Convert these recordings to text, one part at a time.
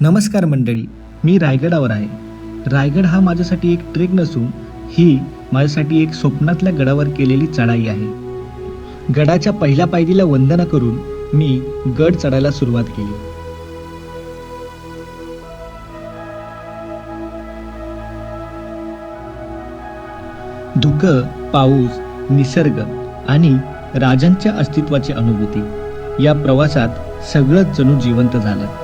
नमस्कार मंडळी मी रायगडावर आहे. रायगड हा माझ्यासाठी एक ट्रेक नसून ही माझ्यासाठी एक स्वप्नातल्या गडावर केलेली चढाई आहे. गडाच्या पहिल्या पायरीला वंदना करून मी गड चढायला सुरुवात केली. धुकं पाऊस निसर्ग आणि राजांच्या अस्तित्वाची अनुभूती या प्रवासात सगळंच जणू जिवंत झालं.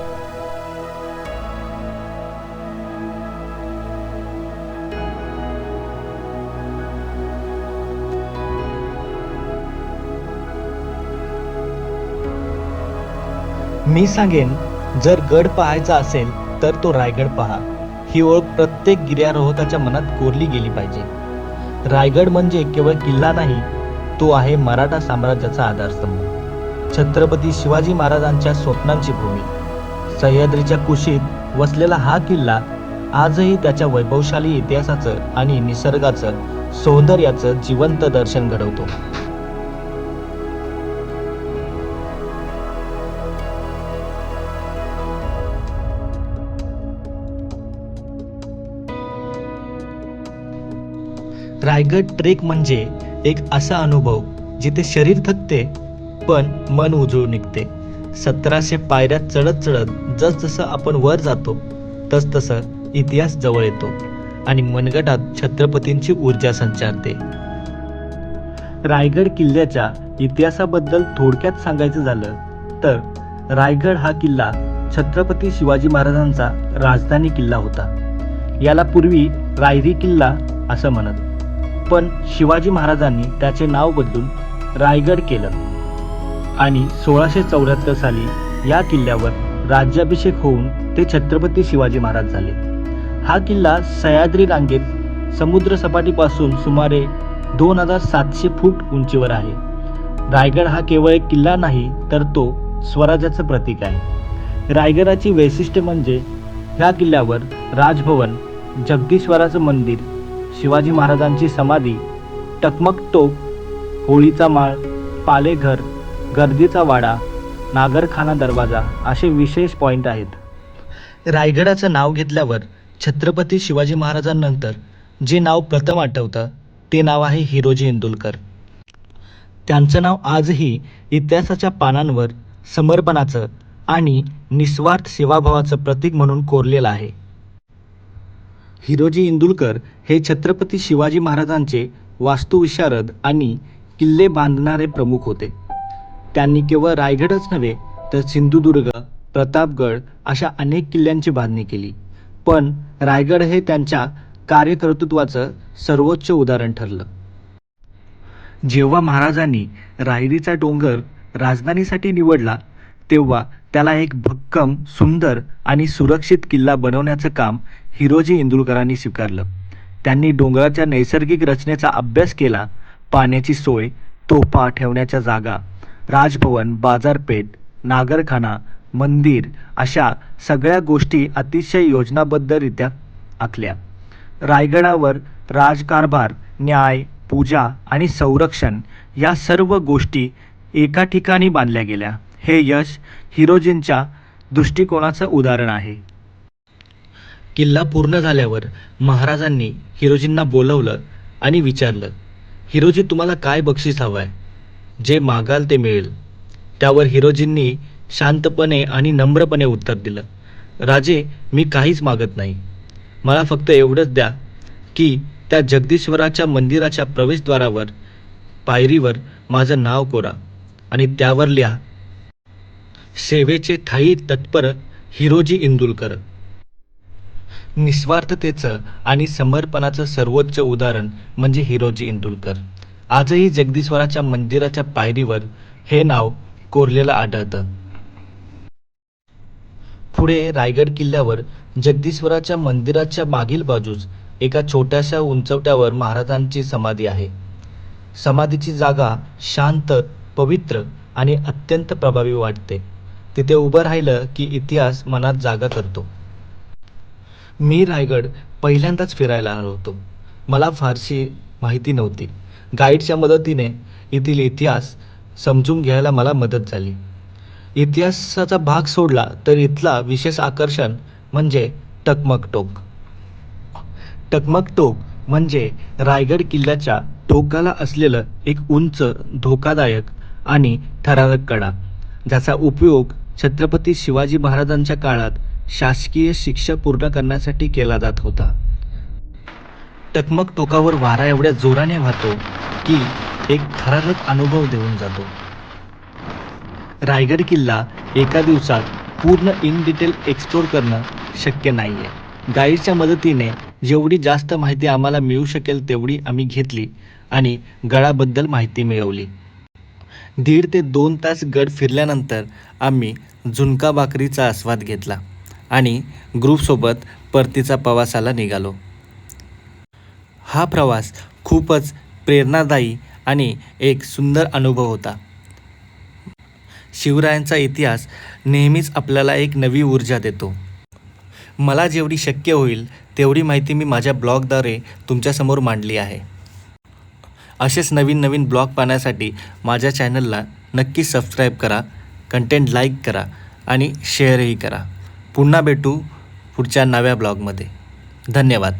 मी सांगेन जर गड पाहायचा असेल तर तो रायगड पहा. ही ओळख प्रत्येक गिर्यारोहकाच्या मनात कोरली गेली पाहिजे. रायगड म्हणजे केवळ किल्ला नाही तो आहे मराठा साम्राज्याचा आधारस्तंभ. छत्रपती शिवाजी महाराजांच्या स्वप्नांची भूमी. सह्याद्रीच्या कुशीत वसलेला हा किल्ला आजही त्याच्या वैभवशाली इतिहासाचं आणि निसर्गाचं सौंदर्याचं जिवंत दर्शन घडवतो. रायगड ट्रेक म्हणजे एक असा अनुभव जिथे शरीर थकते पण मन उजळून निघते. सतराशे पायऱ्यात चढत चढत जसजसं आपण वर जातो तसतसं इतिहास जवळ येतो आणि मनगटात छत्रपतींची ऊर्जा संचारते. रायगड किल्ल्याच्या इतिहासाबद्दल थोडक्यात सांगायचं झालं तर रायगड हा किल्ला छत्रपती शिवाजी महाराजांचा राजधानी किल्ला होता. याला पूर्वी रायरी किल्ला असं म्हणत पण शिवाजी महाराजांनी त्याचे नाव बदलून रायगड केलं. आणि सोळाशे चौऱ्याहत्तर साली या किल्ल्यावर राज्याभिषेक होऊन ते छत्रपती शिवाजी महाराज झाले. हा किल्ला सह्याद्री रांगेत समुद्रसपाटीपासून सुमारे दोन हजार सातशे फूट उंचीवर आहे. रायगड हा केवळ एक किल्ला नाही तर तो स्वराज्याचं प्रतीक आहे. रायगडाची वैशिष्ट्य म्हणजे ह्या किल्ल्यावर राजभवन जगदीश्वराचं मंदिर शिवाजी महाराजांची समाधी टकमक टोक होळीचा माळ पालेघर गर्दीचा वाडा नागरखाना दरवाजा असे विशेष पॉईंट आहेत. रायगडाचं नाव घेतल्यावर छत्रपती शिवाजी महाराजांनंतर जे नाव प्रथम आठवतं ते नाव आहे हिरोजी इंदुलकर. त्यांचं नाव आजही इतिहासाच्या पानांवर समर्पणाचं आणि निस्वार्थ सेवाभावाचं प्रतीक म्हणून कोरलेलं आहे. हिरोजी इंदुलकर हे छत्रपती शिवाजी महाराजांचे वास्तुविशारद आणि किल्ले बांधणारे प्रमुख होते. त्यांनी केवळ रायगडच नव्हे तर सिंधुदुर्ग प्रतापगड अशा अनेक किल्ल्यांची बांधणी केली. पण रायगड हे त्यांच्या कार्यकर्तृत्वाचं सर्वोच्च उदाहरण ठरलं. जेव्हा महाराजांनी रायरीचा डोंगर राजधानीसाठी निवडला तेव्हा त्याला एक भक्कम सुंदर आणि सुरक्षित किल्ला बनवण्याचं काम हिरोजी इंदुलकरांनी स्वीकारलं. त्यांनी डोंगराच्या नैसर्गिक रचनेचा अभ्यास केला पाण्याची सोय तोफा ठेवण्याच्या जागा राजभवन बाजारपेठ नागरखाना मंदिर अशा सगळ्या गोष्टी अतिशय योजनाबद्धरित्या आखल्या. रायगडावर राजकारभार न्याय पूजा आणि संरक्षण या सर्व गोष्टी एका ठिकाणी बांधल्या गेल्या. हे यश हिरोजींच्या दृष्टिकोनाचं उदाहरण आहे. किल्ला पूर्ण झाल्यावर महाराजांनी हिरोजींना बोलवलं आणि विचारलं हिरोजी तुम्हाला काय बक्षीस हवं आहे जे मागाल ते मिळेल. त्यावर हिरोजींनी शांतपणे आणि नम्रपणे उत्तर दिलं राजे मी काहीच मागत नाही. मला फक्त एवढंच द्या की त्या जगदीश्वराच्या मंदिराच्या प्रवेशद्वारावर पायरीवर माझं नाव कोरा आणि त्यावर लिहा सेवेचे थाई तत्पर हिरोजी इंदुलकर. निस्वार्थतेचं आणि समर्पणाचं सर्वोच्च उदाहरण म्हणजे हिरोजी इंदुलकर. आजही जगदीश्वराच्या मंदिराच्या पायरीवर हे नाव कोरलेलं आढळतं. पुढे रायगड किल्ल्यावर जगदीश्वराच्या मंदिराच्या मागील बाजूस एका छोट्याशा उंचवट्यावर महाराजांची समाधी आहे. समाधीची जागा शांत पवित्र आणि अत्यंत प्रभावी वाटते. तिथे उभं राहिलं की इतिहास मनात जागा करतो. मी रायगड पहिल्यांदाच फिरायला आलो होतो. मला फारशी माहिती नव्हती. गाईडच्या मदतीने येथील इतिहास समजून घ्यायला मला मदत झाली. इतिहासाचा भाग सोडला तर इथला विशेष आकर्षण म्हणजे टकमक टोक टकमक टोक म्हणजे रायगड किल्ल्याच्या टोकाला असलेलं एक उंच धोकादायक आणि थरारक कडा ज्याचा उपयोग छत्रपती शिवाजी महाराजांच्या काळात शासकीय शिक्षा पूर्ण करण्यासाठी केला जात होता. टकमक टोकावर वारा एवढ्या जोराने वाहतो की एक थरारक अनुभव देऊन जातो. रायगड किल्ला एका दिवसात पूर्ण इन डिटेल एक्सप्लोर करणं शक्य नाही आहे गाईडच्या मदतीने जेवढी जास्त माहिती आम्हाला मिळू शकेल तेवढी आम्ही घेतली आणि गडाबद्दल माहिती मिळवली. दीड ते दोन तास गड फिरल्यानंतर आम्ही झुणका भाकरीचा आस्वाद घेतला. आणि ग्रुपसोबत परतीचा प्रवासाला निघालो. हा प्रवास खूपच प्रेरणादायी आणि एक सुंदर अनुभव होता. शिवरायांचा इतिहास नेहमीच आपल्याला एक नवी ऊर्जा देतो. मला जेवढी शक्य होईल तेवढी माहिती मी माझ्या ब्लॉगद्वारे तुमच्यासमोर मांडली आहे. असेच नवीन नवीन ब्लॉग पाहण्यासाठी माझ्या चॅनलला नक्की सबस्क्राईब करा कंटेंट लाईक करा आणि शेअरही करा. पुन्हा भेटू पुढच्या नव्या ब्लॉगमध्ये. धन्यवाद.